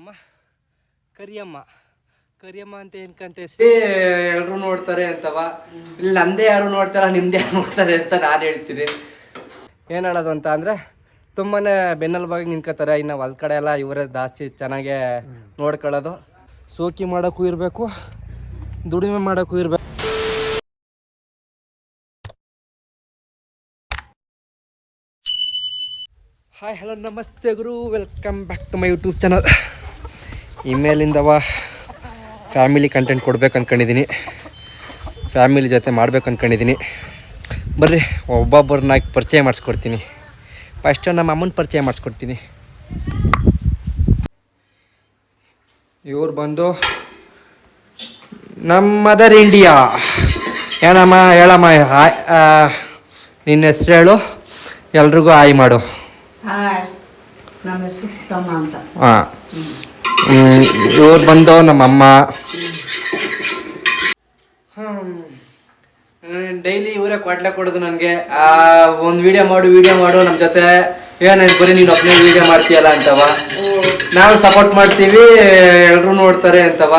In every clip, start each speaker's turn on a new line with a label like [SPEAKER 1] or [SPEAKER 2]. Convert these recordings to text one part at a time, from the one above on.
[SPEAKER 1] ನಮ್ಮ ಕರಿಯಮ್ಮ. ಕರಿಯಮ್ಮ ಅಂತ ಏನ್ಕಂತ ಎಲ್ಲರೂ ನೋಡ್ತಾರೆ ಅಂತವ. ಇಲ್ಲಿ ನಂದೇ ಯಾರು ನೋಡ್ತಾರ ನಿಮ್ದೇ ಯಾರು ನೋಡ್ತಾರೆ ಅಂತ ನಾನು ಹೇಳ್ತೀನಿ. ಏನು ಹೇಳೋದು ಅಂತ ಅಂದರೆ ತುಂಬಾನೇ ಬೆನ್ನೆಲುಬಾಗಿ ನಿಂತ್ಕೋತಾರೆ. ಇನ್ನ ಹೊಲ ಕಡೆ ಎಲ್ಲ ಇವರೇ ಜಾಸ್ತಿ ಚೆನ್ನಾಗೆ ನೋಡ್ಕೊಳ್ಳೋದು. ಸೋಕಿ ಮಾಡೋಕ್ಕೂ ಇರಬೇಕು ದುಡಿಮೆ ಮಾಡೋಕ್ಕೂ ಇರಬೇಕು. ಹಾಯ್ ಹಲೋ ನಮಸ್ತೆ ಗುರು. Welcome back to my YouTube channel ಇಮೇಲಿಂದವ family content ಕೊಡ್ಬೇಕು ಅಂದ್ಕೊಂಡಿದ್ದೀನಿ ಫ್ಯಾಮಿಲಿ ಜೊತೆ ಮಾಡ್ಬೇಕು ಅಂದ್ಕೊಂಡಿದ್ದೀನಿ ಬರ್ರಿ ಒಬ್ಬೊಬ್ಬರನ್ನ ಪರಿಚಯ ಮಾಡಿಸ್ಕೊಡ್ತೀನಿ. ಫಸ್ಟು ನಮ್ಮ ಅಮ್ಮನ ಪರಿಚಯ ಮಾಡಿಸ್ಕೊಡ್ತೀನಿ. ಇವ್ರು ಬಂದು ನಮ್ಮ ಮದರ್ ಇಂಡಿಯಾ ಏನಮ್ಮ ಹೇಳಮ್ಮ ನಿನ್ನ ಹೆಸರು ಹೇಳು ಎಲ್ರಿಗೂ ಹಾಯ್ ಮಾಡು. ಹಾಂ. ಇವ್ರು ಬಂದು ನಮ್ಮಮ್ಮ. ಡೈಲಿ ಇವರೇ ಕೊಡ್ಲೆ ಕೊಡೋದು ನನಗೆ. ಒಂದು ವಿಡಿಯೋ ಮಾಡು ವಿಡಿಯೋ ಮಾಡು ನಮ್ಮ ಜೊತೆ. ಏನು ಬರೀ ನೀನು ಒಬ್ಬನೇ ವಿಡಿಯೋ ಮಾಡ್ತೀಯಲ್ಲ ಅಂತವ. ನಾವು ಸಪೋರ್ಟ್ ಮಾಡ್ತೀವಿ ಎಲ್ಲರೂ ನೋಡ್ತಾರೆ ಅಂತವ.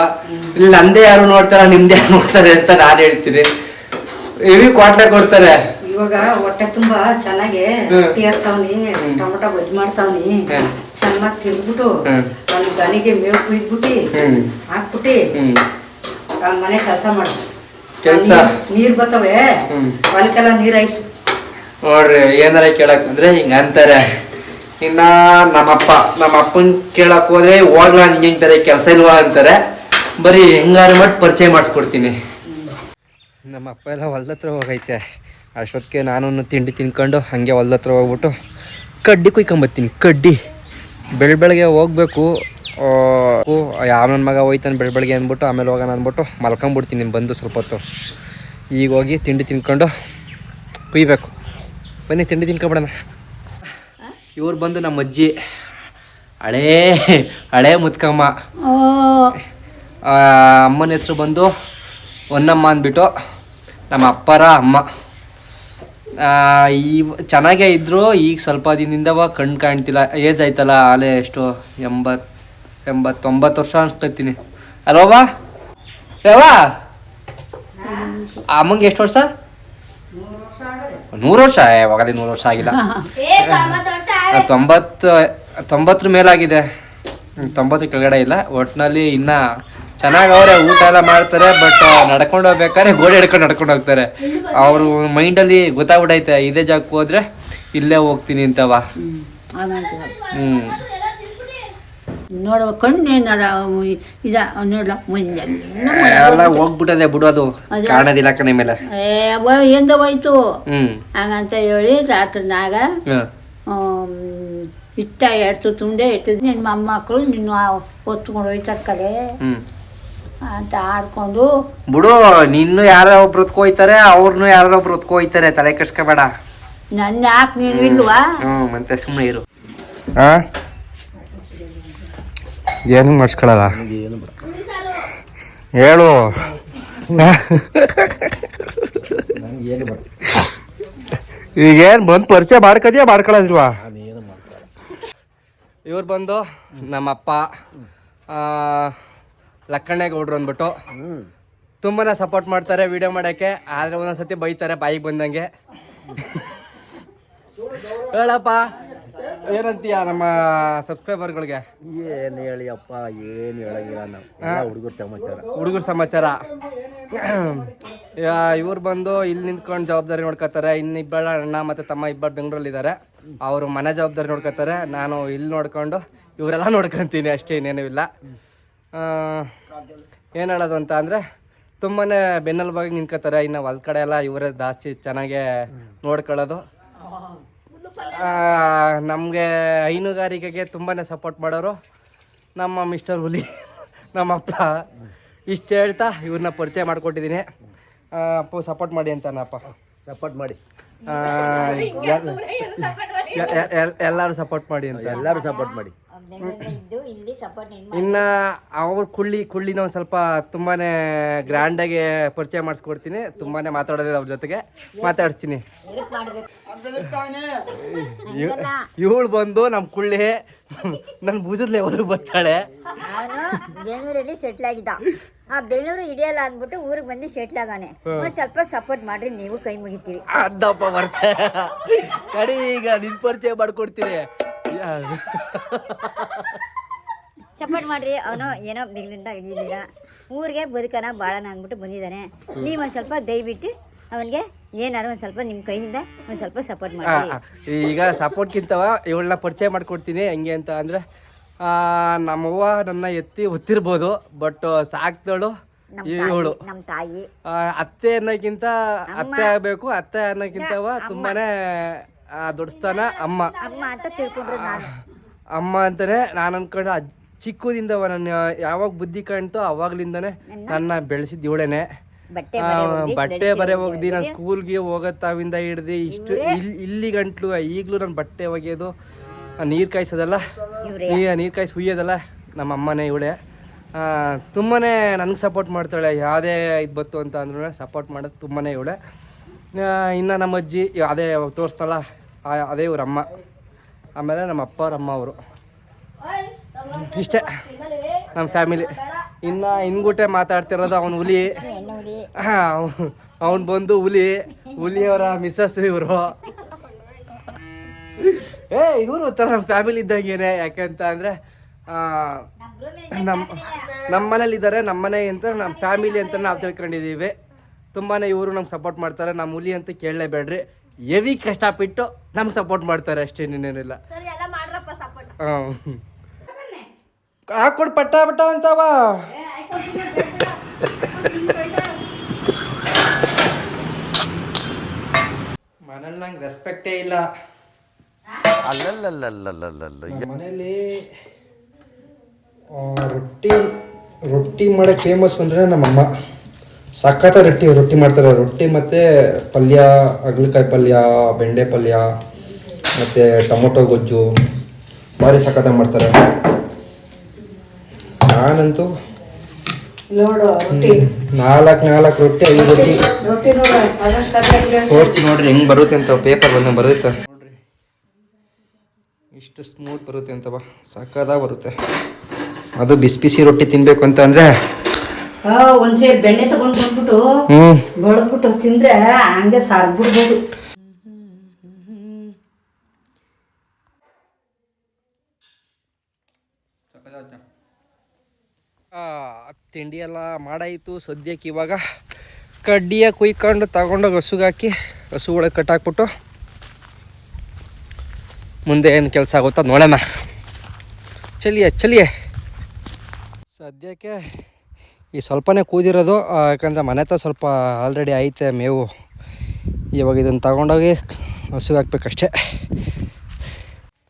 [SPEAKER 1] ಇಲ್ಲಿ ನಂದೇ ಯಾರು ನೋಡ್ತಾರ, ನಿಮ್ದೇ ಯಾರು ನೋಡ್ತಾರೆ ಅಂತ ನಾನು ಹೇಳ್ತೀನಿ. ಇವಿ ಕ್ವಾಟ್ಲೆ ಕೊಡ್ತಾರೆ.
[SPEAKER 2] ಇವಾಗ ಹೊಟ್ಟೆ ತುಂಬಾ ಚೆನ್ನಾಗಿ. ರೊಟ್ಟಿ ಹಾಕ್ತಾವ್ನಿ ಟೊಮೊಟೊ ಬಜ್ಜಿ ಮಾಡ್ತಾವ್ನಿ. ಚೆನ್ನಾಗಿ ತಿಂದ್ಬಿಟ್ಟು. ಒಂದು ದನಿಗೆ ಮೇವು ಕುಯ್ದ್ಬಿಟ್ಟು. ಹಾಕ್ಬಿಟ್ಟು ಮನೆ ಕೆಲಸ ಮಾಡು.
[SPEAKER 1] ಕೆಲಸ?
[SPEAKER 2] ನೀರ್- ಬರ್ತವೆ. ಹೊಲಕ್ಕೆಲ್ಲ ನೀರ್ ಐಸು.
[SPEAKER 1] ನೋಡ್ರಿ ಏನಾರ ಕೇಳಕ್ ಅಂದ್ರೆ ಹಿಂಗ ಅಂತಾರೆ. ಇನ್ನ ನಮ್ಮಪ್ಪ ನಮ್ಮ ಅಪ್ಪನ್ ಕೇಳಕ್ ಹೋದ್ರೆ ಹೋಗ್ಲಾ ನಿಂಗೆ ಬೇರೆ ಕೆಲಸ ಇಲ್ವಾ ಅಂತಾರೆ. ಬರೀ ಹೆಂಗಾರು ಮಾಡಿ ಪರಿಚಯ ಮಾಡಿಸ್ಕೊಡ್ತೀನಿ. ನಮ್ಮ ಅಪ್ಪ ಎಲ್ಲ ಹೊಲ್ದತ್ರ ಹೋಗೈತೆ. ಅಷ್ಟೊತ್ತಿಗೆ ನಾನು ತಿಂಡಿ ತಿನ್ಕೊಂಡು ಹಾಗೆ ಹೊಲ್ದ ಹತ್ರ ಹೋಗ್ಬಿಟ್ಟು ಕಡ್ಡಿ ಕುಯ್ಕೊಂಬತ್ತೀನಿ ಕಡ್ಡಿ. ಬೆಳ ಬೆಳಗ್ಗೆ ಹೋಗ್ಬೇಕು ಯಾವ ನನ್ನ ಮಗ ಹೋಯ್ತಾನೆ ಬೆಳ್ ಬೆಳಗ್ಗೆ ಅಂದ್ಬಿಟ್ಟು ಆಮೇಲೆ ಹೋಗೋಣ ಅಂದ್ಬಿಟ್ಟು ಮಲ್ಕೊಂಬಿಡ್ತೀನಿ ಬಂದು ಸ್ವಲ್ಪ ಹೊತ್ತು. ಈಗ ಹೋಗಿ ತಿಂಡಿ ತಿನ್ಕೊಂಡು ಕುಯ್ಬೇಕು. ಬನ್ನಿ ತಿಂಡಿ ತಿನ್ಕೊಬಿಡೋಣ. ಇವ್ರು ಬಂದು ನಮ್ಮ ಅಜ್ಜಿ ಹಳೇ ಹಳೇ ಮುತ್ಕಮ್ಮ. ಅಮ್ಮನ ಹೆಸರು ಬಂದು ಹೊನ್ನಮ್ಮ ಅಂದ್ಬಿಟ್ಟು ನಮ್ಮ ಅಪ್ಪರ ಅಮ್ಮ. ಈ ಚೆನ್ನಾಗೇ ಇದ್ರು ಈಗ ಸ್ವಲ್ಪ ದಿನದಿಂದ ಕಣ್ಣು ಕಾಣ್ತಿಲ್ಲ. ಏಜ್ ಆಯ್ತಲ್ಲ ಆಲೆ ಎಷ್ಟು ಎಂಬತ್ ಎಂಬತ್ತೊಂಬತ್ತು ವರ್ಷ ಅನ್ಸ್ಕೊತೀನಿ. ಅಲ್ವಾ ಯಾವಾ ಅಮ್ಮಂಗೆ ಎಷ್ಟು ವರ್ಷ? ನೂರು ವರ್ಷ ಯಾವಾಗಲೇ ನೂರು ವರ್ಷ ಆಗಿಲ್ಲ. ತೊಂಬತ್ತು ತೊಂಬತ್ತರ ಮೇಲಾಗಿದೆ. ತೊಂಬತ್ತು ಕೆಳಗಡೆ ಇಲ್ಲ. ಒಟ್ಟಿನಲ್ಲಿ ಇನ್ನ ಚೆನ್ನಾಗಿ ಅವರೇ ಊಟ ಎಲ್ಲ ಮಾಡ್ತಾರೆ ಬಟ್ ನಡ್ಕೊಂಡು ಹೋಗ್ಬೇಕಾದ್ರೆ ಗೋಡೆ ಹಿಡ್ಕೊಂಡು ನಡ್ಕೊಂಡು ಹೋಗ್ತಾರೆ. ಅವರು ಮೈಂಡಲ್ಲಿ ಗೊತ್ತಾಗ್ಬಿಟ್ಟೈತೆ ಇದೇ ಜಾಗಕ್ಕೆ ಹೋದ್ರೆ ಇಲ್ಲೇ ಹೋಗ್ತೀನಿ ಅಂತವ ಹ್ಮ್.
[SPEAKER 3] ನೋಡುವ ಕಣ್ಣೇನಾರ ಇದ ನೋಡ್ಲ ಮುಂದೆ.
[SPEAKER 1] ಎಲ್ಲ ಹೋಗ್ಬಿಟ್ಟದೆ ಬಿಡೋದು ಕಾಣೋದಿಲ್ಲ ಕಣೆ ಮೇಲೆ.
[SPEAKER 3] ಎಂದ ಹೋಯ್ತು. ಹಂಗಂತ ಹೇಳಿ ರಾತ್ರಿನಾಗ. ಇಟ್ಟ ಎಡ್ತು ತುಂಡೆ ಇಟ್ಟಿದ್ ನಿನ್ನ ಮೊಮ್ಮಕ್ಕಳು ನಿನ್ನ ಹೊತ್ಕೊಂಡು ಹೋಯ್ತಾರೆ ಕಲೆ ಅಂತ ಆಡ್ಕೊಂಡು.
[SPEAKER 1] ಬಿಡು ನಿನ್ನು ಯಾರೋ ಒಬ್ರು ಹೊತ್ಕೋಯ್ತಾರೆ ಅವ್ರನ್ನು ಯಾರೋ ಒಬ್ರು ಹೊತ್ಕೋಯ್ತಾರೆ ತಲೆ ಕಟ್ಸ್ಕೋಬೇಡ
[SPEAKER 3] ನನ್ನ ಯಾಕೆ ನೀನು ಇಲ್ವಾ?
[SPEAKER 1] ಹ್ಞೂ ಮತ್ತೆ ಸುಮ್ಮನೆ ಇರು. ಏನು ಮಾಡಿಸ್ಕೊಳಲ್ಲ? ಹೇಳು. ಈಗೇನು ಬಂದು ಪರಿಚಯ ಮಾಡ್ಕದ್ಯಾ ಮಾಡ್ಕೊಳ್ಳೋದಿಲ್ವಾ ಇವ್ರು ಬಂದು ನಮ್ಮಪ್ಪ ಲಕ್ಕಣ್ಣೇಗೌಡ್ರು ಅಂದ್ಬಿಟ್ಟು. ತುಂಬಾ ಸಪೋರ್ಟ್ ಮಾಡ್ತಾರೆ ವಿಡಿಯೋ ಮಾಡೋಕ್ಕೆ. ಆದರೆ ಒಂದೊಂದ್ಸತಿ ಬೈತಾರೆ ಬಾಯಿಗೆ ಬಂದಂಗೆ. ಹೇಳಪ್ಪ ಏನಂತೀಯ ನಮ್ಮ ಸಬ್ಸ್ಕ್ರೈಬರ್ಗಳಿಗೆ
[SPEAKER 4] ಏನು ಹೇಳಿಯಪ್ಪ ಏನು ಹೇಳಂಗಿಲ್ಲ ನಾವು. ಹುಡುಗರ ಸಮಾಚಾರ.
[SPEAKER 1] ಹುಡುಗರ ಸಮಾಚಾರ. ಇವ್ರು ಬಂದು ಇಲ್ಲಿ ನಿಂತ್ಕೊಂಡು ಜವಾಬ್ದಾರಿ ನೋಡ್ಕೋತಾರೆ ಇನ್ನಿಬ್ಬರ ಅಣ್ಣ ಮತ್ತು ತಮ್ಮ ಇಬ್ಬರು ಬೆಂಗಳೂರಲ್ಲಿದ್ದಾರೆ. ಅವರು ಮನೆ ಜವಾಬ್ದಾರಿ ನೋಡ್ಕೋತಾರೆ ನಾನು ಇಲ್ಲಿ ನೋಡ್ಕೊಂಡು ಇವರೆಲ್ಲ ನೋಡ್ಕೊತೀನಿ ಅಷ್ಟೇ ಇನ್ನೇನೂ ಇಲ್ಲ. ಏನು ಹೇಳೋದು ಅಂತ ಅಂದರೆ ತುಂಬಾ ಬೆನ್ನೆಲುಬಾಗಿ ನಿಂತ್ಕೋತಾರೆ. ಇನ್ನು ಹೊಲ ಕಡೆ ಎಲ್ಲ ಇವರೇ ಜಾಸ್ತಿ ಚೆನ್ನಾಗೆ ನೋಡ್ಕೊಳ್ಳೋದು. ನಮಗೆ ಹೈನುಗಾರಿಕೆಗೆ ತುಂಬಾ ಸಪೋರ್ಟ್ ಮಾಡೋರು ನಮ್ಮ ಮಿಸ್ಟರ್ ಹುಲಿ ನಮ್ಮಪ್ಪ. ಇಷ್ಟು ಹೇಳ್ತಾ ಇವ್ರನ್ನ ಪರಿಚಯ ಮಾಡಿಕೊಟ್ಟಿದ್ದೀನಿ. ಅಪ್ಪ ಸಪೋರ್ಟ್ ಮಾಡಿ ಅಂತಾನಪ್ಪ
[SPEAKER 4] ಸಪೋರ್ಟ್ ಮಾಡಿ.
[SPEAKER 1] ಎಲ್ಲರೂ ಸಪೋರ್ಟ್ ಮಾಡಿ ಅಂತ.
[SPEAKER 4] ಎಲ್ಲರೂ ಸಪೋರ್ಟ್ ಮಾಡಿ. ಸಪೋರ್ಟ್ ಮಾಡಿ.
[SPEAKER 1] ಇನ್ನ ಅವ್ರ ಕುಳ್ಳಿ ಕುಳ್ಳಿನ ಒಂದು ಸ್ವಲ್ಪ ತುಂಬಾನೇ ಗ್ರ್ಯಾಂಡ್ ಆಗಿ ಪರಿಚಯ ಮಾಡಿಸ್ಕೊಡ್ತೀನಿ. ತುಂಬಾನೇ ಮಾತಾಡೋದಿಲ್ಲ ಅವ್ರ ಜೊತೆಗೆ. ಮಾತಾಡ್ತೀನಿ ಇವಳು ಬಂದು ನಮ್ಮ ಕುಳ್ಳಿ ನನ್ನ ಭುಜದ ಲೆವೆಲ್ ಬರ್ತಾಳೆ.
[SPEAKER 5] ಅವನು ಬೆಂಗಳೂರಲ್ಲಿ ಸೆಟ್ಲ್ ಆಗಿದ್ದ. ಆ ಬೆಂಗಳೂರು ಹಿಡಿಯಲ್ಲ ಅಂದ್ಬಿಟ್ಟು ಊರಿಗೆ ಬಂದು ಸೆಟ್ಲ್ ಆಗಾನೆ. ಒಂದ್ ಸ್ವಲ್ಪ ಸಪೋರ್ಟ್ ಮಾಡ್ರಿ ನೀವು ಕೈ ಮುಗಿತೀವಿ
[SPEAKER 1] ಅದಪ್ಪ ವರ್ಷ ಕಡಿ ಈಗ ನಿನ್ ಪರಿಚಯ ಮಾಡ್ಕೊಡ್ತೀನಿ.
[SPEAKER 5] ಸಪೋರ್ಟ್ ಮಾಡ್ರಿ ಅವನು ಏನೋ ಬೆಂಗಳೂರಿಂದ ಹಿಡಿಯಲಿಲ್ಲ ಊರಿಗೆ ಬದುಕನ ಬಾಳನ ಅಂದ್ಬಿಟ್ಟು ಬಂದಿದ್ದಾನೆ. ನೀವು ಒಂದು ಸ್ವಲ್ಪ ದಯವಿಟ್ಟು ಅವನಿಗೆ ಏನಾರು ಒಂದು ಸ್ವಲ್ಪ ನಿಮ್ಮ ಕೈಯಿಂದ ಒಂದು ಸ್ವಲ್ಪ ಸಪೋರ್ಟ್ ಮಾಡಿ
[SPEAKER 1] ಈಗ ಸಪೋರ್ಟ್ಗಿಂತವ ಇವಳನ್ನ ಪರಿಚಯ ಮಾಡ್ಕೊಡ್ತೀನಿ ಹೆಂಗೆ ಅಂತ ಅಂದರೆ ನಮ್ಮವ್ವ ನನ್ನ ಎತ್ತಿ ಒತ್ತಿರ್ಬೋದು ಬಟ್ ಸಾಕ್ದಳು
[SPEAKER 5] ನಮ್ಮ
[SPEAKER 1] ಇವಳು.
[SPEAKER 5] ನಮ್ಮ ತಾಯಿ.
[SPEAKER 1] ಅತ್ತೆ ಅನ್ನೋಕ್ಕಿಂತ ಅತ್ತೆ ಆಗಬೇಕು ಅತ್ತೆ ಅನ್ನೋಕ್ಕಿಂತವ ತುಂಬಾನೇ ದೊಡ್ಡ ಸ್ಥಾನ ಅಮ್ಮ.
[SPEAKER 5] ಅಮ್ಮ ಅಂತ ತಿಳ್ಕೊಂಡ್ರೆ ನಾನು.
[SPEAKER 1] ಅಮ್ಮ ಅಂತಾನೆ ನಾನು ಅನ್ಕೊಂಡು ಚಿಕ್ಕದಿಂದ ನನ್ನ ಯಾವಾಗ ಬುದ್ಧಿ ಕಾಣ್ತೋ ಅವಾಗ್ಲಿಂದಾನೆ ನನ್ನ ಬೆಳೆಸಿದ ಇವಳೇನೆ.
[SPEAKER 5] ಬಟ್ಟೆ ಬರೆ
[SPEAKER 1] ಹೋಗ್ದಿ ನಾನು ಸ್ಕೂಲ್ಗೆ ಹೋಗತ್ತಾವಿಂದ ಹಿಡ್ದು ಇಷ್ಟು ಇಲ್ಲಿ ಇಲ್ಲಿ ಗಂಟ್ಲು ಈಗಲೂ ನಾನು ಬಟ್ಟೆ ಒಗೆಯೋದು ನೀರು ಕಾಯಿಸೋದಲ್ಲ?
[SPEAKER 5] ಈ
[SPEAKER 1] ನೀರು ಕಾಯಿಸಿ ಹುಯ್ಯೋದಲ್ಲ? ನಮ್ಮ ಅಮ್ಮನೇ ಇವಳೆ. ತುಂಬಾ ನನಗೆ ಸಪೋರ್ಟ್ ಮಾಡ್ತಾಳೆ. ಯಾವುದೇ ಇದು ಬತ್ತು ಅಂತ ಅಂದ್ರೂ ಸಪೋರ್ಟ್ ಮಾಡೋದು ತುಂಬಾ ಇವಳೆ. ಇನ್ನು ನಮ್ಮ ಅಜ್ಜಿ ಅದೇ ತೋರಿಸ್ತಲ್ಲ ಆ- ಅದೇ ಇವ್ರ ಅಮ್ಮ. ಆಮೇಲೆ ನಮ್ಮ ಅಪ್ಪ ಅವ್ರ ಅಮ್ಮ ಅವರು. ಇಷ್ಟೇ. ನಮ್ಮ ಫ್ಯಾಮಿಲಿ. ಇನ್ನು ಹಿಂಗುಟೆ ಮಾತಾಡ್ತಿರೋದು ಅವನು ಹುಲಿ. ಅವನು ಬಂದು ಹುಲಿ. ಹುಲಿಯವರ ಮಿಸ್ಸಸ್ ಇವರು. ಏ ಇವರು ಒಂಥರ ನಮ್ಮ ಫ್ಯಾಮಿಲಿ ಇದ್ದಂಗೇನೆ. ಯಾಕೆಂತ ಅಂದರೆ ನಮ್ಮ ನಮ್ಮ ಮನೇಲಿ ಇದ್ದಾರೆ ನಮ್ಮ ಮನೆ ಅಂತ ನಮ್ಮ ಫ್ಯಾಮಿಲಿ ಅಂತ ನಾವು ತಿಳ್ಕೊಂಡಿದ್ದೀವಿ. ತುಂಬಾ ಇವರು ನಮ್ಗೆ ಸಪೋರ್ಟ್ ಮಾಡ್ತಾರೆ. ನಮ್ಮ ಹುಲಿ ಅಂತ ಕೇಳಲೇಬೇಡ್ರಿ. ಹೆವಿ ಕಷ್ಟಪಟ್ಟು ನಮ್ಗೆ ಸಪೋರ್ಟ್ ಮಾಡ್ತಾರೆ ಅಷ್ಟೇ ಇನ್ನೇನಿಲ್ಲ. ಹಾಕೊಡ್ ಪಟ್ಟ ಪಟ್ಟ ಅಂತವ
[SPEAKER 3] ಮನೇಲಿ ನಂಗೆ ರೆಸ್ಪೆಕ್ಟೇ ಇಲ್ಲ ಮನೇಲಿ ರೊಟ್ಟಿ ರೊಟ್ಟಿ ಮಾಡಕ್ಕೆ ಫೇಮಸ್ ಅಂದರೆ ನಮ್ಮಮ್ಮ ಸಖತ್ತ ರೊಟ್ಟಿ ರೊಟ್ಟಿ ಮಾಡ್ತಾರೆ. ರೊಟ್ಟಿ ಮತ್ತು ಪಲ್ಯ ಅಗ್ಲಕಾಯಿ ಪಲ್ಯ ಬೆಂಡೆ ಪಲ್ಯ ಮತ್ತು ಟೊಮೊಟೊ ಗೊಜ್ಜು ಭಾರಿ ಸಖತ್ತಾಗಿ ಮಾಡ್ತಾರೆ. ನಾನಂತೂ ನಾಲ್ಕು ನಾಲ್ಕು ರೊಟ್ಟಿ ಐದು ರೊಟ್ಟಿ. ತೋರಿಸಿ ನೋಡ್ರಿ ಹೆಂಗೆ ಬರುತ್ತೆ ಅಂತ ಪೇಪರ್ ಬಂದಂಗೆ ಬರುತ್ತೆ. ನೋಡ್ರಿ ಇಷ್ಟು ಸ್ಮೂತ್ ಬರುತ್ತೆ ಅಂತವ ಸಖತ್ತಾಗಿ ಬರುತ್ತೆ. ಅದು ಬಿಸಿ ಬಿಸಿ ರೊಟ್ಟಿ ತಿನ್ಬೇಕು ಅಂತ ಅಂದ್ರೆ
[SPEAKER 2] ಬೆಣ್ಣೆ ತಗೊಂಡ್ ಬಂದ್ಬಿಟ್ಟು ಬಡದ್ಬಿಟ್ಟು ತಿಂದ್ರೆ ಹಂಗೆ ಸಾರ್ಬಿಡ್ಬೋದು
[SPEAKER 1] ಆ, ತಿಂಡಿ ಎಲ್ಲ ಮಾಡಾಯಿತು. ಸದ್ಯಕ್ಕೆ ಇವಾಗ ಕಡ್ಡಿಯ ಕುಯ್ಕೊಂಡು ತಗೊಂಡು ಹಸುಗಾಕಿ ಹಾಕಿ ಹಸು ಒಳಗೆ ಕಟ್ಟಾಕ್ಬಿಟ್ಟು ಮುಂದೆ ಏನು ಕೆಲಸ ಆಗುತ್ತೋ ನೋಡೋಣ ಚಲಿಯೇ ಚಲಿಯೇ. ಸದ್ಯಕ್ಕೆ ಈ ಸ್ವಲ್ಪನೇ ಕೂದಿರೋದು ಯಾಕಂದರೆ ಮನೆ ಹತ್ರ ಸ್ವಲ್ಪ ಆಲ್ರೆಡಿ ಐತೆ ಮೇವು. ಇವಾಗ ಇದನ್ನು ತಗೊಂಡೋಗಿ ಹಸುಗೆ ಹಾಕ್ಬೇಕಷ್ಟೇ.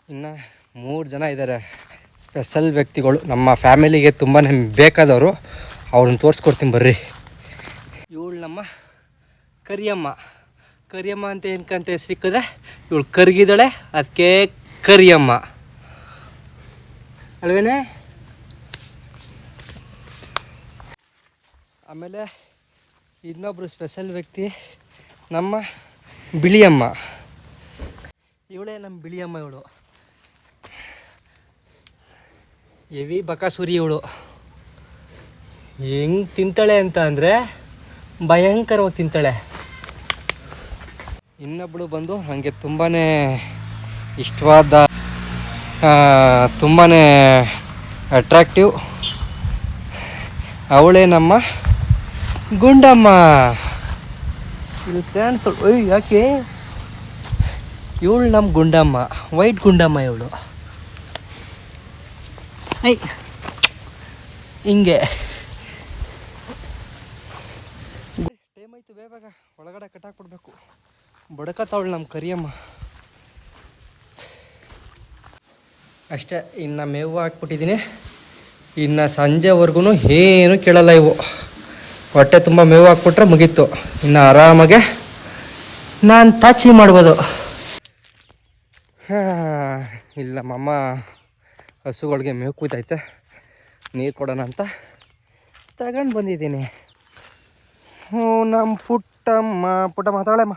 [SPEAKER 1] ಇನ್ನು ಮೂರು ಜನ ಇದ್ದಾರೆ ಸ್ಪೆಷಲ್ ವ್ಯಕ್ತಿಗಳು. ನಮ್ಮ ಫ್ಯಾಮಿಲಿಗೆ ತುಂಬಾ ಬೇಕಾದವರು. ಅವ್ರನ್ನ ತೋರಿಸ್ಕೊಡ್ತೀನಿ ಬರ್ರಿ. ಇವಳು ನಮ್ಮ ಕರಿಯಮ್ಮ. ಕರಿಯಮ್ಮ ಅಂತ ಏನಕ್ಕಂತ ಹೆಸ್ರಿಕ್ಕಿದ್ರೆ ಇವಳು ಕರ್ಗಿದ್ದಾಳೆ ಅದಕ್ಕೆ ಕರಿಯಮ್ಮ. ಅಲ್ವೇನೆ? ಆಮೇಲೆ ಇನ್ನೊಬ್ಬರು ಸ್ಪೆಷಲ್ ವ್ಯಕ್ತಿ ನಮ್ಮ ಬಿಳಿಯಮ್ಮ. ಇವಳೇ ನಮ್ಮ ಬಿಳಿಯಮ್ಮ ಇವಳು. ಎವಿ ಬಕಾಸುರಿ ಇವಳು. ಹೆಂಗೆ ತಿಂತಾಳೆ ಅಂತ ಅಂದರೆ ಭಯಂಕರವಾಗಿ ತಿಂತಾಳೆ. ಇನ್ನೊಬ್ಬಳು ಬಂದು ನನಗೆ ತುಂಬಾ ಇಷ್ಟವಾದ ತುಂಬಾ ಅಟ್ರಾಕ್ಟಿವ್ ಅವಳೇ ನಮ್ಮ ಗುಂಡಮ್ಮ. ಇಲ್ಲಿ ಕಾಣ್ತಾಳು ಓಯ್ ಯಾಕೆ? ಇವಳು ನಮ್ಮ ಗುಂಡಮ್ಮ ವೈಟ್ ಗುಂಡಮ್ಮ ಇವಳು. ಐ. ಹಿಂಗೆ. ಟೈಮ್ ಆಯ್ತು ಬೇಗ ಒಳಗಡೆ ಕಟ್ಟಾಕ್ಬಿಡ್ಬೇಕು ಬಡಕತ್ತವಳು ನಮ್ಮ ಕರಿಯಮ್ಮ. ಅಷ್ಟೇ ಇನ್ನು ಮೇವು ಹಾಕ್ಬಿಟ್ಟಿದ್ದೀನಿ ಇನ್ನು ಸಂಜೆವರೆಗೂ ಏನು ಕೇಳಲ್ಲ ಇವು. ಹೊಟ್ಟೆ ತುಂಬ ಮೇವು ಹಾಕ್ಬಿಟ್ರೆ ಮುಗೀತು. ಇನ್ನು ಆರಾಮಾಗೆ ನಾನು ತಾಚಿ ಮಾಡ್ಬೋದು. ಇಲ್ಲ ಮಮ್ಮ ಹಸುಗಳಿಗೆ ಮೇವು ಕೂತೈತೆ. ನೀರು ಕೊಡೋಣ ಅಂತ ತಗೊಂಡು ಬಂದಿದ್ದೀನಿ. ಹ್ಞೂ ನಮ್ಮ ಪುಟ್ಟಮ್ಮ ಪುಟ್ಟ ಮಾತಾಡಮ್ಮ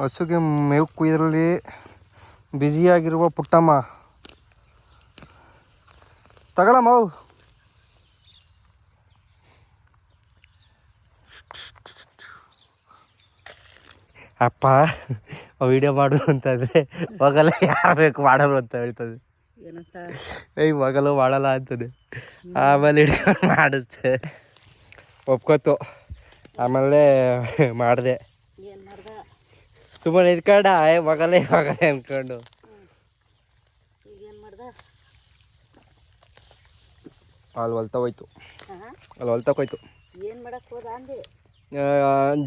[SPEAKER 1] ಹಸುಗೆ ಮೇವು ಕುಯ್ದರಲ್ಲಿ ಬ್ಯುಸಿಯಾಗಿರುವ ಪುಟ್ಟಮ್ಮ. ತಗೊಳ ಅವು. ಅಪ್ಪ ವಿಡಿಯೋ ಮಾಡು ಅಂತಂದರೆ ಹೋಗಲ್ಲ ಯಾರು ಬೇಕು ಮಾಡಲ್ಲ ಅಂತ ಹೇಳ್ತದೆ. ಏಯ್ ಮಗಲು ಮಾಡಲ್ಲ ಅಂತದೆ ಆಮೇಲೆ ಹಿಡ್ಕೊಂಡು ಮಾಡಿಸ್ತೆ ಒಪ್ಕೋತು. ಆಮೇಲೆ ಮಾಡಿದೆ. ಸುಮ್ಮನೆ ಇದ್ಕೊಂಡ ಏ ಮಗಲೇ ಮಗಲೇ ಅನ್ಕೊಂಡು
[SPEAKER 2] ಈಗ ಏನು ಮಾಡ್ದ
[SPEAKER 1] ಅಲ್ಲಿ ಹೊಲ್ತಾ ಹೋಯ್ತು.
[SPEAKER 2] ಅಲ್ಲಿ
[SPEAKER 1] ಅಲ್ಲಿ ಹೊಲ್ತಕ್ಕೋಯ್ತು
[SPEAKER 2] ಏನು ಮಾಡಕ್ಕೆ ಹೋದ ಅಂದೆ?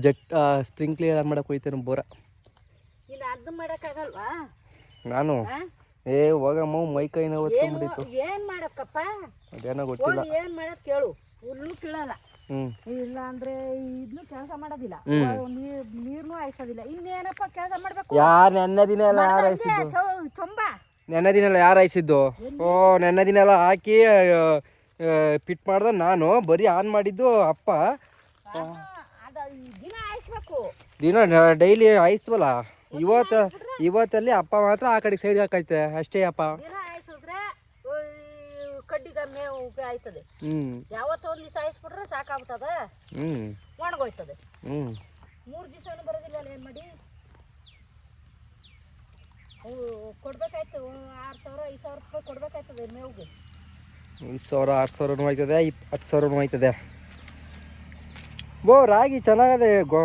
[SPEAKER 1] ಜಟ್ ಸ್ಪ್ರಿಂಕ್ಲಿಯರ್ ಮಾಡಕ್ಕೆ ಹೋಯ್ತೇನೆ ಬೋರ.
[SPEAKER 2] ಇಲ್ಲ ಅದು ಮಾಡೋಕ್ಕಾಗಲ್ವಾ
[SPEAKER 1] ನಾನು? ಏ ಹೋಗಮ್ಮ ಮೈ ಕೈ ನೋವು
[SPEAKER 2] ಏನು
[SPEAKER 1] ಹೊತ್ಕೊಂಡ್ಬಿಟ್ಟಿತ್ತು
[SPEAKER 2] ಏನು ಮಾಡಕ್ಕಪ್ಪ?
[SPEAKER 1] ಅದೇನೋ ಗೊತ್ತಿಲ್ಲ.
[SPEAKER 2] ಏನು ಮಾಡೋದು ಕೇಳು. ಹುಲ್ಲು ಕೀಳಲ್ಲ. ಇಲ್ಲ ಅಂದ್ರೆ ಇದನ್ನು ಕೆಲಸ ಮಾಡೋದಿಲ್ಲ. ನೀರ್ನು ಹಾಯಿಸೋದಿಲ್ಲ. ಇನ್ನೇನಪ್ಪ ಕೆಲಸ ಮಾಡ್ಬೇಕು?
[SPEAKER 1] ಯಾರು ನೆನ್ನೆ ದಿನ ಎಲ್ಲ ಯಾರು ಹಾಯಿಸಿದ್ದು?
[SPEAKER 2] ಚೊಂಬ.
[SPEAKER 1] ನೆನ್ನೆ ದಿನ ಎಲ್ಲ ಯಾರು ಹಾಯಿಸಿದ್ದು? ಓ ನೆನ್ನೆ ದಿನ ಎಲ್ಲ ಹಾಕಿ ಪಿಟ್ ಮಾಡ್ದೆ ನಾನು ಬರೀ ಆನ್ ಮಾಡಿದ್ದು ಅಪ್ಪ.
[SPEAKER 2] ದಿನ
[SPEAKER 1] ಡೈಲಿ ಆಯ್ತವಲ್ಲ ಇವತ್ತು ಇವತ್ತಲ್ಲಿ ಅಪ್ಪ ಮಾತ್ರ ಆ ಕಡೆ ಸೈಡ್ ಹಾಕೈತೆ. ಅಷ್ಟೇ ಅಪ್ಪ.
[SPEAKER 2] ಹಾಯಿಸಿದ್ರೆ ಕಡ್ಡಿಗ ಮೇವು ಆಯ್ತದೆ. ಯಾವತ್ತೋ ಒಂದು ದಿವಸ ಹಾಯಿಸ್ಬಿಟ್ರೆ ಸಾಕಾಗ್ತದ ಒಣಗೋಯ್ತದೆ. ಮೂರು ದಿವಸನೂ ಬರೋದಿಲ್ಲ ಏನು ಮಾಡಿ? ಕೊಡ್ಬೇಕಾಯ್ತು ಆರು ಸಾವಿರ ಐದು ಸಾವಿರ ರೂಪಾಯಿ ಕೊಡ್ಬೇಕಾಯ್ತದೆ ಮೇವಿಗೆ.
[SPEAKER 1] ಐದು ಸಾವಿರ ಆರು ಸಾವಿರನೂ ಆಯ್ತದೆ ಇಪ್ ಹತ್ತು ಸಾವಿರನೂ ಆಯ್ತದೆ. ಬೋ ರಾಗಿ ಚೆನ್ನಾಗದೆ ಗೋ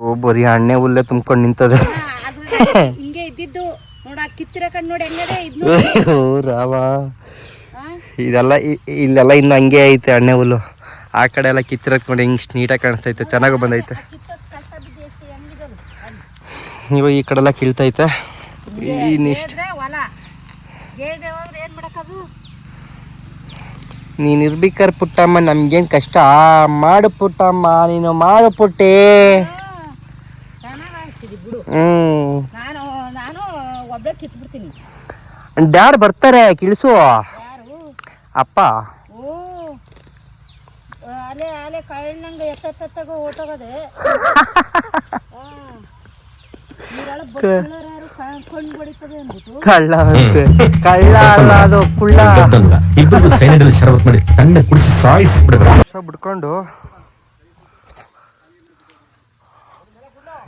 [SPEAKER 1] ಓ ಬರೀ ಹಣ್ಣೆ ಹುಲ್ಲೆ ತುಂಬ್ಕೊಂಡು ನಿಂತದೆ.
[SPEAKER 2] ಹಿಂಗೆ ಇದ್ದಿದ್ದು ನೋಡ ಕಿತ್ತಿರ ಕಣ್ಣು ನೋಡಿ ಹೆಂಗದೆ ಇದ್ನು
[SPEAKER 1] ಓ ರಾಮ. ಇದೆಲ್ಲ ಇಲ್ಲೆಲ್ಲ ಇನ್ನು ಹಂಗೆ ಐತೆ ಹಣ್ಣೆ ಹುಲ್ಲು. ಆ ಕಡೆ ಎಲ್ಲ ಕಿತ್ತಿರಕ್ ನೋಡಿ ಹಿಂಗೆ ನೀಟಾಗಿ ಕಾಣಿಸ್ತೈತೆ ಚೆನ್ನಾಗೂ ಬಂದೈತೆ
[SPEAKER 2] ಕಿತ್ತೋದ್ ಕಷ್ಟ ಬಿದ್ದು ಎಷ್ಟು ಹೆಂಗಿದನು
[SPEAKER 1] ಇವಾಗ ಈ ಕಡೆಲ್ಲ ಕೀಳ್ತೈತೆ. ಇನ್ನಿಷ್ಟು
[SPEAKER 2] ಇರ್ಬೇಕಾರ
[SPEAKER 1] ನೀನು ಇರ್ಬೇಕಾರೆ ಪುಟ್ಟಮ್ಮ ನಮ್ಗೇನು ಕಷ್ಟ? ಮಾಡು ಪುಟ್ಟಮ್ಮ ನೀನು ಮಾಡು ಪುಟ್ಟೆ. ಹ್ಞೂ
[SPEAKER 2] ನಾನು ನಾನು
[SPEAKER 1] ಡ್ಯಾಡ್ ಬರ್ತಾರೆ ಕಿಳಿಸು. ಅಪ್ಪ.
[SPEAKER 2] ಅಲೆ ಅಲೆ ಕಳ್ಳಂಗೆ ಯಾರು ಕಣ್ಣು ಬಡಿತದೆ ಅಂದ್ಬಿಟ್ಟು
[SPEAKER 1] ಕಳ್ಳ ಅಂತೆ ಕಳ್ಳ ಅಲ್ಲ ಅದು ಕುಳ್ಳ.
[SPEAKER 6] ಗೊತ್ತಲ್ಲ ಇಬ್ಬರು ಸೈನಿಕರಲ್ಲಿ ಶರಬತ್ ಮಾಡಿ ತಣ್ಣ ಕುಡಿಸಿ ಸಾಯಿಸ್ಬಿಡ್ಬೇಕು
[SPEAKER 1] ವರ್ಷ ಬಿಡ್ಕೊಂಡು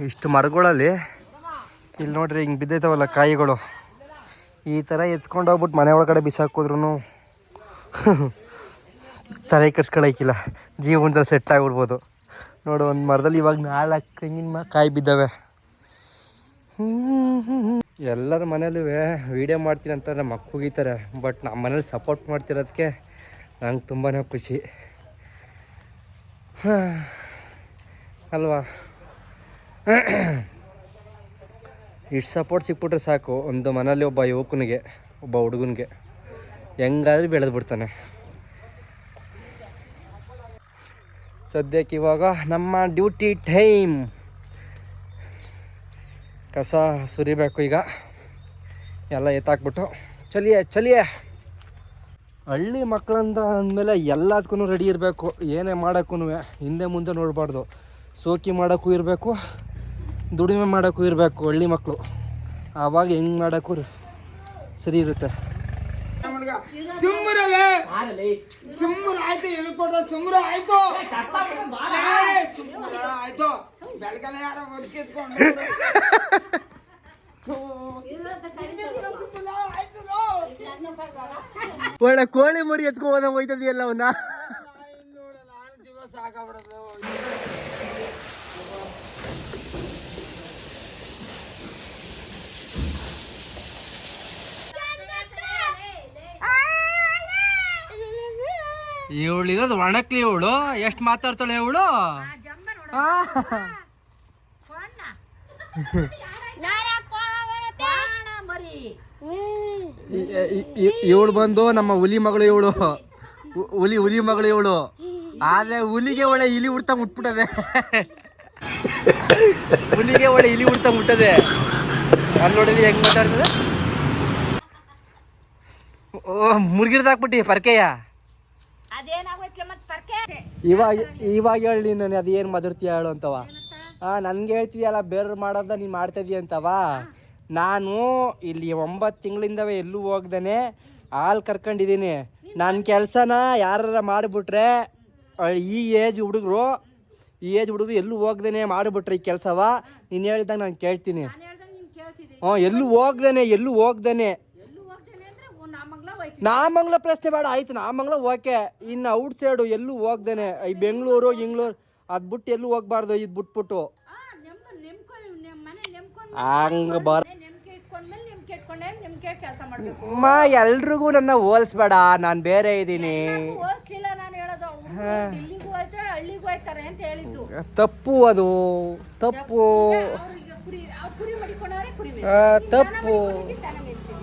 [SPEAKER 1] ಇಷ್ಟು ಮರಗಳಲ್ಲಿ ಇಲ್ಲಿ ನೋಡ್ರಿ ಹಿಂಗೆ ಬಿದ್ದೈತವಲ್ಲ ಕಾಯಿಗಳು. ಈ ಥರ ಎತ್ಕೊಂಡು ಹೋಗ್ಬಿಟ್ಟು ಮನೆ ಒಳಗಡೆ ಬಿಸಾಕೋದ್ರೂ ತಲೆ ಕೆಡ್ಸ್ಕೊಳಕಿಲ್ಲ. ಜೀವನದಲ್ಲಿ ಸೆಟ್ ಆಗ್ಬಿಡ್ಬೋದು. ನೋಡು ಒಂದು ಮರದಲ್ಲಿ ಇವಾಗ ನಾಲ್ಕು ತೆಂಗಿನ ಮ ಕಾಯಿ ಬಿದ್ದಾವೆ. ಎಲ್ಲರ ಮನೇಲೂ ವೀಡಿಯೋ ಮಾಡ್ತೀನಿ ಅಂತ ನಮ್ಮ ಮಕ್ಕ ಹೋಗಿತಾರೆ ಬಟ್ ನಮ್ಮ ಮನೇಲಿ ಸಪೋರ್ಟ್ ಮಾಡ್ತಿರೋದಕ್ಕೆ ನಂಗೆ ತುಂಬಾ ಖುಷಿ. ಅಲ್ವಾ? ಇಷ್ಟು ಸಪೋರ್ಟ್ ಸಿಕ್ಬಿಟ್ರೆ ಸಾಕು. ಒಂದು ಮನೇಲಿ ಒಬ್ಬ ಯುವಕನಿಗೆ, ಒಬ್ಬ ಹುಡುಗನಿಗೆ. ಹೆಂಗಾದ್ರೂ ಬೆಳೆದು ಬಿಡ್ತಾನೆ. ಸದ್ಯಕ್ಕೆ ಇವಾಗ ನಮ್ಮ ಡ್ಯೂಟಿ ಟೈಮ್ ಕಸ ಸುರಿಬೇಕು ಈಗ. ಎಲ್ಲ ಎತ್ತಾಕ್ಬಿಟ್ಟು. ಚಲಿಯೇ ಚಲಿಯೇ. ಹಳ್ಳಿ ಮಕ್ಕಳಂತ ಅಂದಮೇಲೆ ಎಲ್ಲದಕ್ಕೂ ರೆಡಿ ಇರಬೇಕು. ಏನೇ ಮಾಡೋಕ್ಕೂ ಹಿಂದೆ ಮುಂದೆ ನೋಡಬಾರ್ದು. ಸೋಕಿ ಮಾಡೋಕ್ಕೂ ಇರಬೇಕು, ದುಡಿಮೆ ಮಾಡೋಕ್ಕೂ ಇರಬೇಕು ಹಳ್ಳಿ ಮಕ್ಕಳು ಆವಾಗ ಹೆಂಗೆ ಮಾಡೋಕ್ಕೂ ಸರಿ ಇರುತ್ತೆ.
[SPEAKER 7] ಸುಮ್ಮರಲೆ ಸುಮ್ಮರ ಆಯ್ತು ಹೇಳ್ಕೊಟ್ಟ ಸುಮ್ಮರ ಆಯ್ತು. ಸುಮ್ಮರ ಆಯ್ತು. ಬೆಳಕಲ್ಲ ಯಾರ ಬದುಕಿದ್ಕೊಂಡು
[SPEAKER 1] ಒಳ್ಳೆ ಕೋಳಿ ಮರಿ ಎತ್ಕೊಂಡು ಹೋಯ್ತದೆಯಲ್ಲ ಅವನ್ನ
[SPEAKER 7] ಸಾಕಾಗ್ಬಿಡೋದು
[SPEAKER 1] ಇವಳು ಇರೋದು ಒಣಕ್ಲಿ ಇವಳು. ಎಷ್ಟು ಮಾತಾಡ್ತಾಳೆ ಇವಳು? ಇವಳು ಬಂದು ನಮ್ಮ ಹುಲಿ ಮಗಳು ಇವಳು. ಹುಲಿ ಹುಲಿ ಮಗಳು ಇವಳು. ಆದ್ರೆ ಹುಲಿಗೆ ಒಳ್ಳೆ ಇಲಿ ಉಡ್ತಾ ಮುಟ್ಬಿಟ್ಟದೆ. ಹುಲಿಗೆ ಒಳ್ಳೆ ಇಲಿ ಉಡ್ತಾ ಮುಟ್ಟದೆ. ಅಲ್ಲಿ ನೋಡಿದ್ರೆ ಹೆಂಗ್ ಮಾತಾಡ್ತದೆ? ಓ ಮುರ್ಗಿಡ್ದಾಕ್ಬಿಟ್ಟಿ ಪರ್ಕೆಯ.
[SPEAKER 2] ಮತ್ತೆ
[SPEAKER 1] ಇವಾಗ ಇವಾಗ ಹೇಳಿ ನಾನು ಅದೇನು ಮದರ್ತೀಯ ಹೇಳು ಅಂತವ. ಹಾ ನನ್ಗೆ ಹೇಳ್ತಿದ್ಯಲ್ಲ ಬೇರೆ ಮಾಡೋದ ನೀನು ಮಾಡ್ತಾ ಇದೀಯ ಅಂತವ? ನಾನು ಇಲ್ಲಿ ಒಂಬತ್ತು ತಿಂಗಳಿಂದವೇ ಎಲ್ಲೂ ಹೋಗ್ದೇನೆ ಹಾಲ್ ಕರ್ಕೊಂಡಿದೀನಿ ನನ್ನ ಕೆಲಸನ ಯಾರ ಮಾಡಿಬಿಟ್ರೆ ಈ ಏಜ್ ಹುಡುಗರು ಈ ಏಜ್ ಹುಡುಗರು ಎಲ್ಲೂ ಹೋಗ್ದೇನೆ ಮಾಡಿಬಿಟ್ರೆ ಈ ಕೆಲಸವ? ನೀನು ಹೇಳ್ದಾಗ ನಾನು ಕೇಳ್ತೀನಿ. ಹ್ಞೂ ಎಲ್ಲೂ ಹೋಗ್ದೇನೆ ಎಲ್ಲೂ ಹೋಗ್ದೇನೆ.
[SPEAKER 2] ನಾ ಮಗ್ಳ
[SPEAKER 1] ನಾಮಂಗ್ಲ ಪ್ರಶ್ನೆ ಬೇಡ ಆಯ್ತು ನಾಮಂಗ್ಲ ಓಕೆ. ಇನ್ನು ಔಟ್ ಸೈಡು ಎಲ್ಲೂ ಹೋಗ್ದೇನೆ. ಈ ಬೆಂಗಳೂರು ಇಂಗ್ಳೂರು ಅದು ಬಿಟ್ಟು ಎಲ್ಲೂ ಹೋಗ್ಬಾರ್ದು ಇದು ಬಿಟ್ಬಿಟ್ಟು. ಹಂಗ ಬರ್ ಅಮ್ಮ ಎಲ್ರಿಗೂ ನನ್ನ ಹೋಲ್ಸ್ಬೇಡ ನಾನು ಬೇರೆ ಇದ್ದೀನಿ ತಪ್ಪು ಅದು ತಪ್ಪು. ತಪ್ಪು.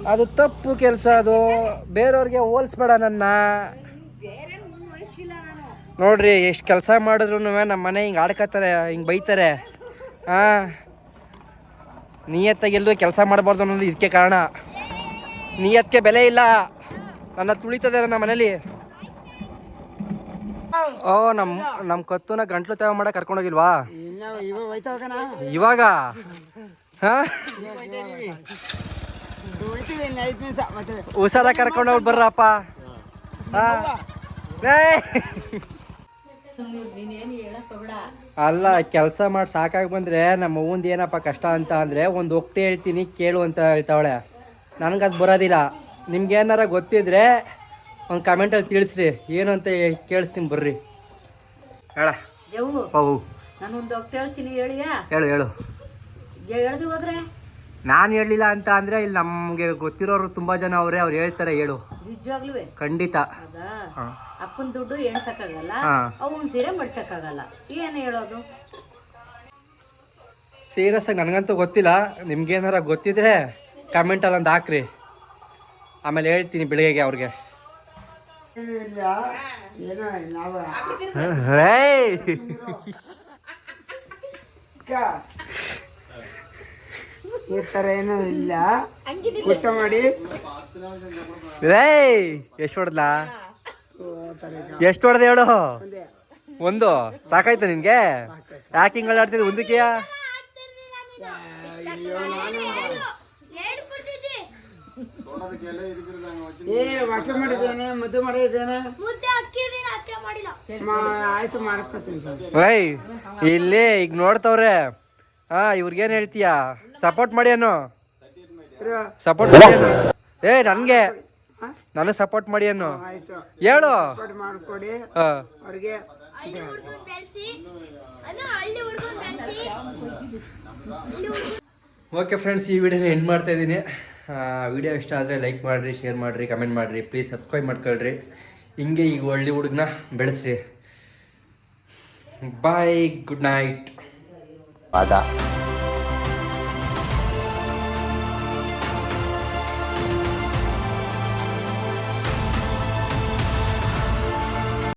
[SPEAKER 1] ಅದು ತಪ್ಪು ಕೆಲಸ ಅದು. ಬೇರೆಯವ್ರಿಗೆ ಹೋಲಿಸ್ಬೇಡ ನನ್ನ. ನೋಡ್ರಿ ಎಷ್ಟು ಕೆಲಸ ಮಾಡಿದ್ರು ನಮ್ಮ ಮನೆ ಹಿಂಗೆ ಆಡ್ಕೋತಾರೆ ಹಿಂಗೆ ಬೈತಾರೆ. ಹಾಂ. ನಿಯತ್ತಾಗಿ ಎಲ್ಲೂ ಕೆಲಸ ಮಾಡಬಾರ್ದು ಅನ್ನೋದು ಇದಕ್ಕೆ ಕಾರಣ. ನಿಯತ್ಗೆ ಬೆಲೆ ಇಲ್ಲ. ನನ್ನ ತುಳಿತದೆ ನನ್ನ ಮನೇಲಿ. ಓ ನಮ್ಮ ನಮ್ಮ ಕತ್ತುನ ಗಂಟ್ಲು ತೇವ ಮಾಡಕ್ಕೆ ಕರ್ಕೊಂಡೋಗಿಲ್ವಾ ಇವಾಗ? ಹಾಂ?
[SPEAKER 7] ಹೋಯ್ತೀವಿ ಕರ್ಕೊಂಡು ಹೋಗಿ
[SPEAKER 1] ಹುಷಾರ ಬರ್ರಪ್ಪ! ಅಲ್ಲ ಕೆಲಸ ಮಾಡಿ ಸಾಕಾಗಿ ಬಂದ್ರೆ ನಮ್ಮ ಅವ್ವಂದು ಏನಪ್ಪ ಕಷ್ಟ ಅಂತ ಅಂದ್ರೆ ಒಂದು ಒಕ್ಟೆ ಹೇಳ್ತೀನಿ ಕೇಳು ಅಂತ ಹೇಳ್ತಾವಳೆ. ನನಗೆ ಅದು ಬರೋದಿಲ್ಲ. ನಿಮ್ಗೆ ಏನಾರ ಗೊತ್ತಿದ್ರೆ ಒಂದು ಕಮೆಂಟಲ್ಲಿ ತಿಳಿಸ್ರಿ. ಏನು ಅಂತ ಕೇಳಿಸ್ತೀನಿ ಬರ್ರಿ. ಹೇಳ.
[SPEAKER 2] ನಾನೊಂದು ಹೋಗ್ತಾ ಹೇಳ್ತೀನಿ ಹೇಳಿಯಾ?
[SPEAKER 1] ಹೇಳು ಹೇಳು.
[SPEAKER 2] ಹೇಳ್ದು ಹೋದ್ರೆ?
[SPEAKER 1] ನಾನು ಹೇಳಲಿಲ್ಲ ಅಂತ ಅಂದರೆ ಇಲ್ಲಿ ನಮಗೆ ಗೊತ್ತಿರೋರು ತುಂಬ ಜನ ಅವರೇ ಅವ್ರು ಹೇಳ್ತಾರೆ ಹೇಳು.
[SPEAKER 2] ನಿಜವಾಗ್ಲೂ
[SPEAKER 1] ಖಂಡಿತ.
[SPEAKER 2] ಅಪ್ಪನ ದುಡ್ಡು ಎಣ್ಸಕ್ಕಾಗಲ್ಲ ಅವನ್ ಸೀರೆ ಮಡ್ಸಕ್ಕಾಗಲ್ಲ. ಏನು ಹೇಳೋದು?
[SPEAKER 1] ಸೀರಿಯಸ್ ಆಗಿ ನನಗಂತೂ ಗೊತ್ತಿಲ್ಲ. ನಿಮ್ಗೇನಾರ ಗೊತ್ತಿದ್ರೆ ಕಮೆಂಟಲ್ಲಿ ಅಲ್ಲೊಂದು ಹಾಕ್ರಿ. ಆಮೇಲೆ ಹೇಳ್ತೀನಿ ಬೆಳಿಗ್ಗೆಗೆ ಅವ್ರಿಗೆ.
[SPEAKER 7] ಈ ತರ ಏನೂ ಇಲ್ಲ. ಊಟ ಮಾಡಿ.
[SPEAKER 1] ಎಷ್ಟು ಹೊಡೆದ್ಲಾ? ಎಷ್ಟು ಹೊಡೆದ ಹೇಳು? ಒಂದು. ಸಾಕಾಯ್ತು ನಿನ್ಗೆ? ಯಾಕೆ ಹಿಂಗೆ ಆಡ್ತಿದ್ದೆ? ಒಂದಕ್ಕೆ
[SPEAKER 7] ಏ ವಾಕ್ಯ ಮಾಡಿದ್ದೇನೆ ಆಯ್ತು ಮಾಡ್ಕೊತೀನಿ
[SPEAKER 1] ಇಲ್ಲಿ ಈಗ ನೋಡ್ತವ್ರೆ. ಹಾ ಇವ್ರಿಗೇನು ಹೇಳ್ತೀಯ? ಸಪೋರ್ಟ್ ಮಾಡಿ ಅನ್ನು. ಸಪೋರ್ಟ್ ಮಾಡಿ ಅನ್ನು. ಏ ನನಗೆ. ನನಗೆ ಸಪೋರ್ಟ್ ಮಾಡಿ ಅನ್ನು.
[SPEAKER 7] ಆಯ್ತು.
[SPEAKER 1] ಹೇಳು.
[SPEAKER 7] ಮಾಡ್ಕೊಡಿ. ಅವ್ರಿಗೆ
[SPEAKER 1] ಓಕೆ ಫ್ರೆಂಡ್ಸ್ ಈ ವಿಡಿಯೋನ ಎಂಡ್ ಮಾಡ್ತಾ ಇದ್ದೀನಿ. ವಿಡಿಯೋ ಇಷ್ಟ ಆದರೆ ಲೈಕ್ ಮಾಡಿರಿ ಶೇರ್ ಮಾಡಿರಿ ಕಮೆಂಟ್ ಮಾಡಿರಿ. ಪ್ಲೀಸ್ ಸಬ್ಸ್ಕ್ರೈಬ್ ಮಾಡ್ಕೊಳ್ರಿ. ಹಿಂಗೆ ಈಗ ಒಳ್ಳೆ ಹುಡುಗನ ಬೆಳೆಸ್ರಿ. Bye good night
[SPEAKER 6] 好的。